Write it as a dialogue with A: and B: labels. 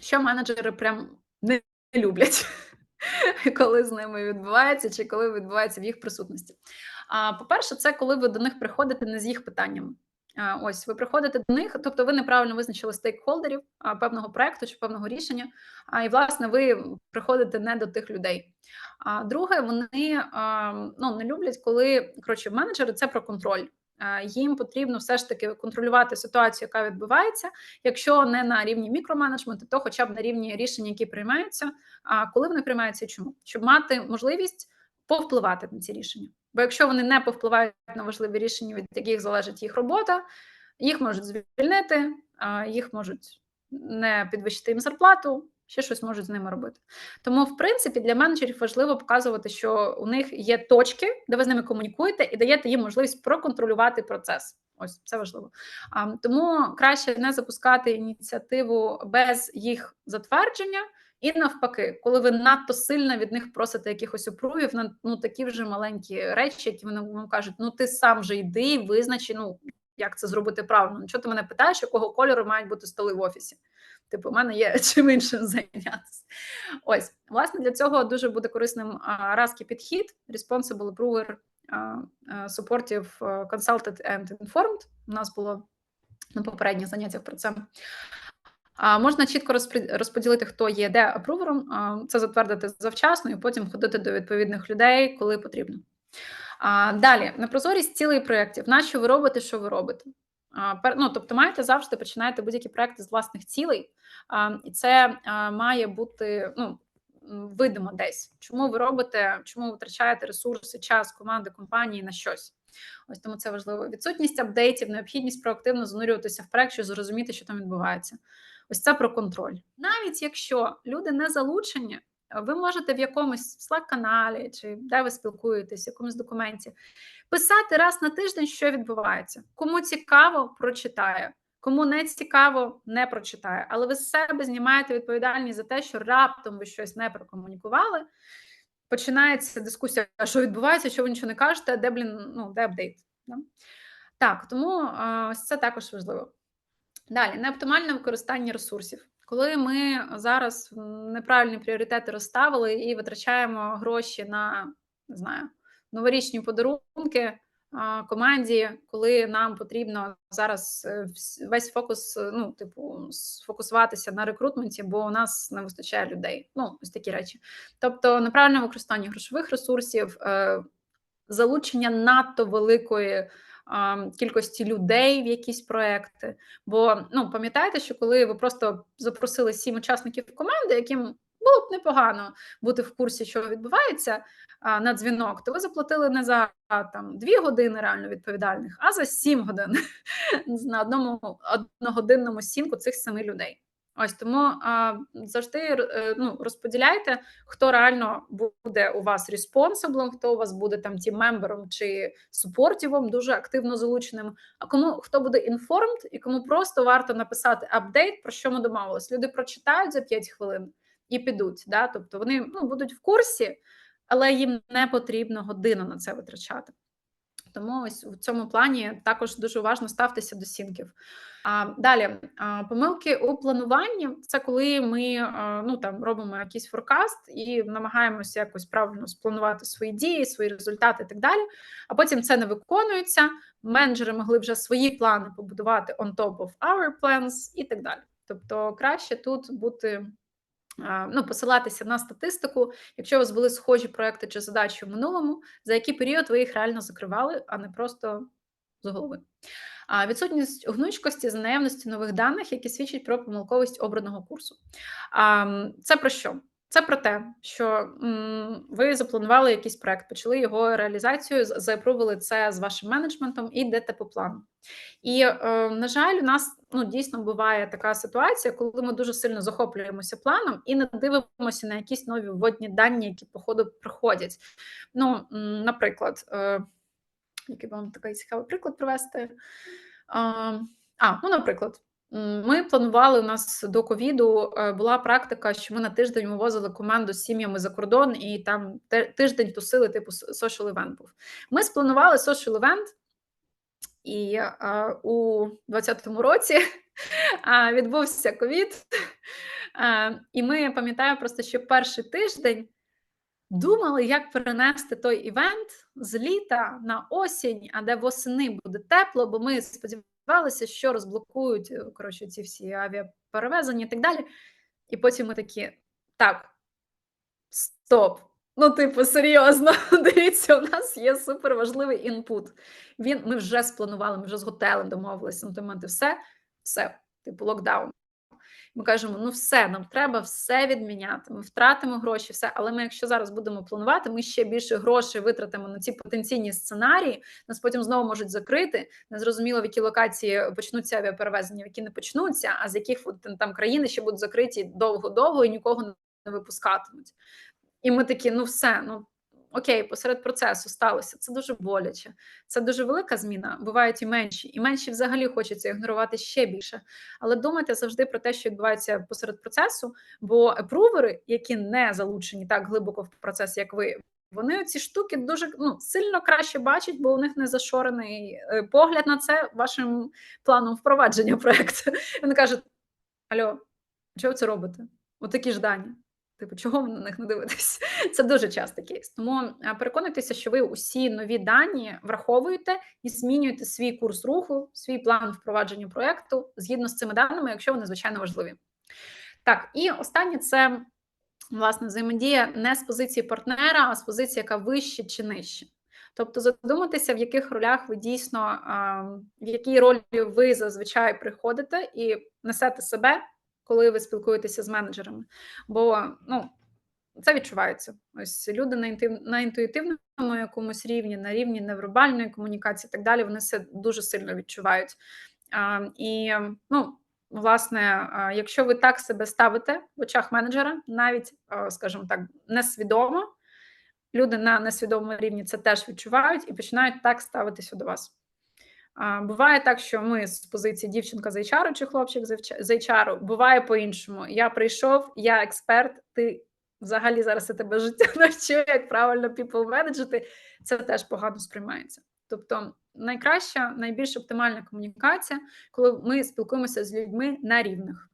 A: Що менеджери прям не люблять, коли з ними відбувається, чи коли відбувається в їх присутності. А, по-перше, це коли ви до них приходите не з їх питаннями. Ось ви приходите до них, тобто ви неправильно визначили стейкхолдерів певного проекту чи певного рішення, а і власне ви приходите не до тих людей. А друге, вони ну не люблять, коли коротше менеджери це про контроль. Їм потрібно все ж таки контролювати ситуацію, яка відбувається, якщо не на рівні мікроменеджменту, то хоча б на рівні рішення, які приймаються. А коли вони приймаються, чому щоб мати можливість повпливати на ці рішення? Бо якщо вони не повпливають на важливі рішення, від яких залежить їх робота, їх можуть звільнити, їх можуть не підвищити їм зарплату ще щось можуть з ними робити. Тому, в принципі, для менеджерів важливо показувати, що у них є точки, де ви з ними комунікуєте, і даєте їм можливість проконтролювати процес. Ось це важливо. А, Тому краще не запускати ініціативу без їх затвердження. І навпаки, коли ви надто сильно від них просите якихось опрувів на ну такі вже маленькі речі, які вони вам кажуть: ну ти сам же йди, визначи, ну як це зробити правильно. Ну, чого ти мене питаєш, якого кольору мають бути столи в офісі? Типу, у мене є чим іншим зайнятися. Ось, власне, для цього дуже буде корисним разкий підхід, Responsible Approver, Supportive Consulted and Informed. У нас було на попередніх заняттях про це. А можна чітко розподілити, хто є де апрувером, це затвердити завчасно і потім ходити до відповідних людей, коли потрібно. А, Далі непрозорість цілей проєктів. Нащо ви робите, що ви робите? Ну, тобто, маєте завжди починаєте будь-які проекти з власних цілей, і це має бути ну, видимо десь. Чому ви робите, чому витрачаєте ресурси, час команди, компанії на щось? Ось тому це важливо. Відсутність апдейтів, необхідність проактивно занурюватися в проект, щоб зрозуміти, що там відбувається. Ось це про контроль. Навіть якщо люди не залучені, ви можете в якомусь Slack-каналі чи де ви спілкуєтесь, в якомусь документі писати раз на тиждень, що відбувається. Кому цікаво, прочитає. Кому не цікаво, не прочитає. Але ви з себе знімаєте відповідальність за те, що раптом ви щось не прокомунікували. Починається дискусія, що відбувається, що ви нічого не кажете, де блін, ну, де апдейт. Да? Так, тому ось це також важливо. Далі, неоптимальне використання ресурсів. Коли ми зараз неправильні пріоритети розставили і витрачаємо гроші на не знаю, новорічні подарунки команді, коли нам потрібно зараз е, весь фокус, е, ну, типу, сфокусуватися на рекрутменті, бо у нас не вистачає людей. Ну, ось такі речі. Тобто, неправильне використання грошових ресурсів, е, залучення надто великої кількості людей в якісь проекти. Бо ну пам'ятаєте, що коли ви просто запросили сім учасників команди, яким було б непогано бути в курсі, що відбувається а, на дзвінок, то ви заплатили не за там дві години реально відповідальних, а за сім годин на одному одногодинному сімку цих семи людей. Ось тому завжди е, ну, розподіляйте, хто реально буде у вас респонсиблом, хто у вас буде там тім мембером чи супортівом, дуже активно залученим. А кому хто буде інформд і кому просто варто написати апдейт, про що ми домовились. Люди прочитають за 5 хвилин і підуть. Да? Тобто вони ну, будуть в курсі, але їм не потрібно годину на це витрачати. Тому ось в цьому плані також дуже уважно ставтеся до сінків. А далі помилки у плануванні це коли ми ну там робимо якийсь форкаст і намагаємося якось правильно спланувати свої дії, свої результати і так далі. А потім це не виконується. Менеджери могли вже свої плани побудувати on top of our plans і так далі. Тобто, краще тут бути ну, посилатися на статистику, якщо у вас були схожі проекти чи задачі в минулому, за який період ви їх реально закривали, а не просто з голови. А відсутність гнучкості за наявності нових даних, які свідчать про помилковість обраного курсу. А, Це про що? Це про те, що ви запланували якийсь проект, почали його реалізацію, заапрували це з вашим менеджментом і йдете по плану. І, е, на жаль, у нас ну, дійсно буває така ситуація, коли ми дуже сильно захоплюємося планом і не дивимося на якісь нові вводні дані, які по ходу приходять. Ну, Наприклад, е, який вам такий цікавий приклад привести? А, ну, наприклад. Ми планували у нас до ковіду е, була практика, що ми на тиждень вивозили команду з сім'ями за кордон, і там тиждень тусили, типу social event був. Ми спланували social event, і а, у 2020 році а, відбувся ковід. І ми пам'ятаю просто, що перший тиждень думали, як перенести той івент з літа на осінь, а де восени буде тепло, бо ми сподівалися, що розблокують, коротше, ці всі авіаперевезення і так далі. І потім ми такі: "Так, стоп. Ну, типу, серйозно, дивіться, у нас є суперважливий інпут. Він ми вже спланували, ми вже з готелем домовилися момент, все, все, типу, локдаун. Ми кажемо: ну все, нам треба все відміняти. Ми втратимо гроші, все. Але ми, якщо зараз будемо планувати, ми ще більше грошей витратимо на ці потенційні сценарії. Нас потім знову можуть закрити. Незрозуміло, в які локації почнуться авіаперевезення, в які не почнуться, а з яких там країни ще будуть закриті довго-довго і нікого не випускатимуть. І ми такі: ну все, ну. Окей, посеред процесу сталося. Це дуже боляче. Це дуже велика зміна. Бувають і менші, і менші взагалі хочеться ігнорувати ще більше. Але думайте завжди про те, що відбувається посеред процесу, бо епрувери, які не залучені так глибоко в процес, як ви. Вони ці штуки дуже ну, сильно краще бачать, бо у них не зашорений е, погляд на це вашим планом впровадження проекту. Вони кажуть: Альо, чого це робите? Отакі ж дані. Типу, чого ви на них не дивитесь? Це дуже часто кейс. Тому е, переконуйтеся, що ви усі нові дані враховуєте і змінюєте свій курс руху, свій план впровадження проекту згідно з цими даними, якщо вони звичайно важливі. Так, і останнє це власне взаємодія не з позиції партнера, а з позиції, яка вище чи нижче. Тобто задуматися, в яких ролях ви дійсно, в якій ролі ви зазвичай приходите і несете себе коли ви спілкуєтеся з менеджерами. Бо ну, це відчувається. Ось люди на інтим, на інтуїтивному якомусь рівні, на рівні невробальної комунікації, і так далі, вони це дуже сильно відчувають. А, І ну, власне, якщо ви так себе ставите в очах менеджера, навіть, скажімо так, несвідомо, люди на несвідомому рівні це теж відчувають і починають так ставитися до вас. Буває так, що ми з позиції дівчинка з HR чи хлопчик з HR, буває по-іншому. Я прийшов, я експерт, ти взагалі зараз я тебе життя навчу, як правильно people менеджити, це теж погано сприймається. Тобто, найкраща, найбільш оптимальна комунікація, коли ми спілкуємося з людьми на рівних.